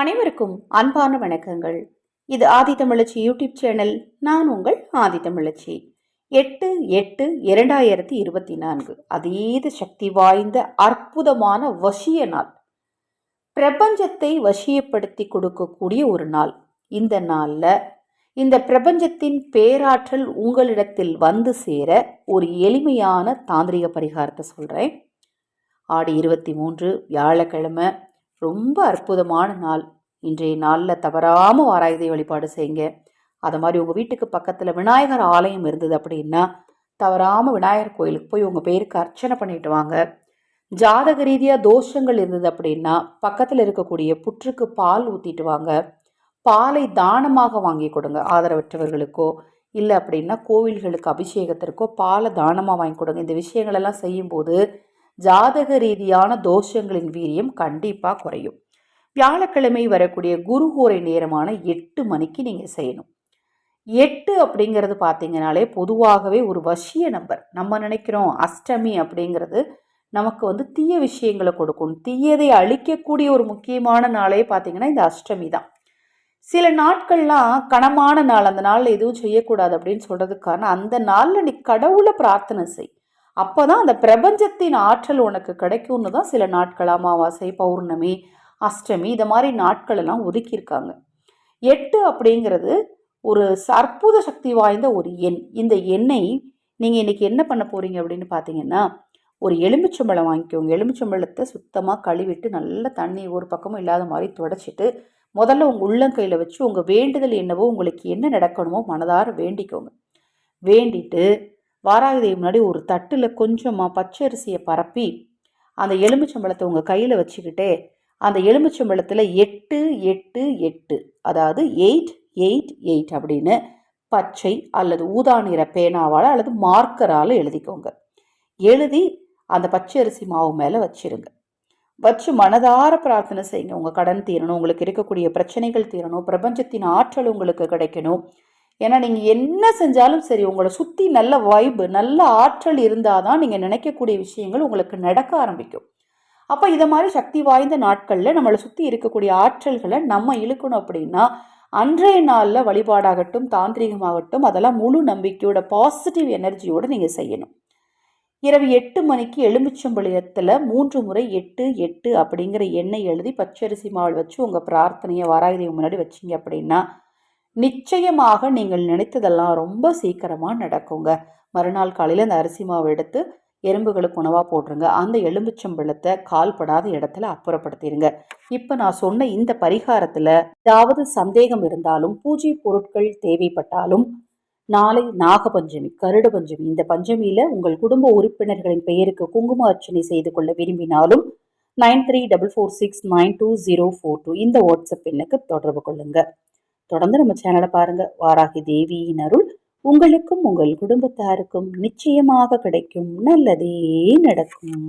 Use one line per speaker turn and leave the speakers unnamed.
அனைவருக்கும் அன்பான வணக்கங்கள். இது ஆதி தமிழச்சி யூடியூப் சேனல் நான் உங்கள் ஆதி தமிழச்சி. எட்டு எட்டு இரண்டாயிரத்தி இருபத்தி நான்கு. அதீத சக்தி வாய்ந்த அற்புதமான வசிய நாள். பிரபஞ்சத்தை வசியப்படுத்தி கொடுக்கக்கூடிய ஒரு நாள். இந்த நாளில் இந்த பிரபஞ்சத்தின் பேராற்றல் உங்களிடத்தில் வந்து சேர ஒரு எளிமையான தாந்திரிக பரிகாரத்தை சொல்கிறேன் ஆடி இருபத்தி மூன்று வியாழக்கிழமை ரொம்ப அற்புதமான நாள். இன்றைய நாளில் தவறாமல் வாராயுதை வழிபாடு செய்யுங்க. அதை மாதிரி உங்கள் வீட்டுக்கு பக்கத்தில் விநாயகர் ஆலயம் இருந்தது அப்படின்னா தவறாமல் விநாயகர் கோயிலுக்கு போய் உங்கள் பேருக்கு அர்ச்சனை பண்ணிட்டு வாங்க. ஜாதக ரீதியாக தோஷங்கள் இருந்தது அப்படின்னா பக்கத்தில் இருக்கக்கூடிய புற்றுக்கு பால் ஊற்றிட்டு வாங்க. பாலை தானமாக வாங்கி கொடுங்க. ஆதரவற்றவர்களுக்கோ இல்லை அப்படின்னா கோவில்களுக்கு அபிஷேகத்திற்கோ பாலை தானமாக வாங்கி கொடுங்க. இந்த விஷயங்களெல்லாம் செய்யும்போது ஜாதக ரீதியான தோஷங்களின் வீரியம் கண்டிப்பாக குறையும். வியாழக்கிழமை வரக்கூடிய குருகோரை நேரமான எட்டு மணிக்கு நீங்கள் செய்யணும். எட்டு அப்படிங்கிறது பார்த்தீங்கனாலே பொதுவாகவே ஒரு வசிய நம்பர். நம்ம நினைக்கிறோம் அஷ்டமி அப்படிங்கிறது நமக்கு வந்து தீய விஷயங்களை கொடுக்கும். தீயதை அழிக்கக்கூடிய ஒரு முக்கியமான நாளே பார்த்தீங்கன்னா இந்த அஷ்டமி தான். சில நாட்கள்லாம் கனமான நாள் அந்த நாளில் எதுவும் செய்யக்கூடாது அப்படின்னு சொல்கிறதுக்கான அந்த நாளில் நீ கடவுளை பிரார்த்தனை செய். அப்போ தான் அந்த பிரபஞ்சத்தின் ஆற்றல் உனக்கு கிடைக்கும்னு தான் சில நாட்கள் அமாவாசை பௌர்ணமி அஷ்டமி இந்த மாதிரி நாட்களெல்லாம் ஒதுக்கியிருக்காங்க. எட்டு அப்படிங்கிறது ஒரு அற்புத சக்தி வாய்ந்த ஒரு எண். இந்த எண்ணை நீங்கள் இன்றைக்கி என்ன பண்ண போகிறீங்க அப்படின்னு பார்த்தீங்கன்னா ஒரு எலுமிச்சம்பழம் வாங்கிக்கோங்க. எலுமிச்சம்பழத்தை சுத்தமாக கழுவிட்டு நல்ல தண்ணி ஒரு பக்கமும் இல்லாத மாதிரி துடைச்சிட்டு முதல்ல உங்கள் உள்ளங்கையில் வச்சு உங்கள் வேண்டுதல் என்னவோ உங்களுக்கு என்ன நடக்கணுமோ மனதார வேண்டிக்கோங்க. வேண்டிட்டு வாராகி முன்னாடி ஒரு தட்டில் கொஞ்சமாக பச்சரிசியை பரப்பி அந்த எலுமிச்சம்பழத்தை உங்கள் கையில் வச்சுக்கிட்டே அந்த எலுமிச்சம்பழத்தில் எட்டு எட்டு எட்டு அதாவது எயிட் எயிட் எயிட் அப்படின்னு பச்சை அல்லது ஊதா நிற பேனாவால் அல்லது மார்க்கரால் எழுதிக்கோங்க. எழுதி அந்த பச்சரிசி மாவு மேலே வச்சிருங்க. வச்சு மனதார பிரார்த்தனை செய்யுங்க. உங்கள் கடன் தீரணும் உங்களுக்கு இருக்கக்கூடிய பிரச்சனைகள் தீரணும் பிரபஞ்சத்தின் ஆற்றல் உங்களுக்கு கிடைக்கணும். ஏன்னா நீங்கள் என்ன செஞ்சாலும் சரி உங்களை சுற்றி நல்ல வைப்பு நல்ல ஆற்றல் இருந்தால் தான் நீங்கள் நினைக்கக்கூடிய விஷயங்கள் உங்களுக்கு நடக்க ஆரம்பிக்கும். அப்போ இதை மாதிரி சக்தி வாய்ந்த நாட்களில் நம்மளை சுற்றி இருக்கக்கூடிய ஆற்றல்களை நம்ம இழுக்கணும் அப்படின்னா அன்றைய நாளில் வழிபாடாகட்டும் தாந்திரிகமாகட்டும் அதெல்லாம் முழு நம்பிக்கையோட பாசிட்டிவ் எனர்ஜியோடு நீங்கள் செய்யணும். இரவு எட்டு மணிக்கு எலுமிச்சம்பளியத்தில் மூன்று முறை எட்டு எட்டு அப்படிங்கிற எண்ணெய் எழுதி பச்சரிசி மாவு வச்சு உங்கள் பிரார்த்தனையை வாராயுதேவி முன்னாடி வச்சிங்க அப்படின்னா நிச்சயமாக நீங்கள் நினைத்ததெல்லாம் ரொம்ப சீக்கிரமாக நடக்குங்க. மறுநாள் காலையில் அந்த அரிசி மாவு எடுத்து எறும்புகளுக்கு உணவாக போட்டுருங்க. அந்த எலும்புச்சம்பழத்தை கால்படாத இடத்துல அப்புறப்படுத்திடுங்க இப்போ நான் சொன்ன இந்த பரிகாரத்தில் ஏதாவது சந்தேகம் இருந்தாலும் பூஜை பொருட்கள் தேவைப்பட்டாலும் நாளை நாகபஞ்சமி கருட பஞ்சமி இந்த பஞ்சமியில் உங்கள் குடும்ப உறுப்பினர்களின் பெயருக்கு குங்கும அர்ச்சனை செய்து கொள்ள விரும்பினாலும் nine three double four six nine two zero four two இந்த வாட்ஸ்அப் எண்ணுக்கு தொடர்பு கொள்ளுங்கள் தொடர்ந்து நம்ம சேனலை பாருங்க. வாராகி தேவியின் அருள் உங்களுக்கும் உங்கள் குடும்பத்தாருக்கும் நிச்சயமாக கிடைக்கும். நல்லதே நடக்கும்.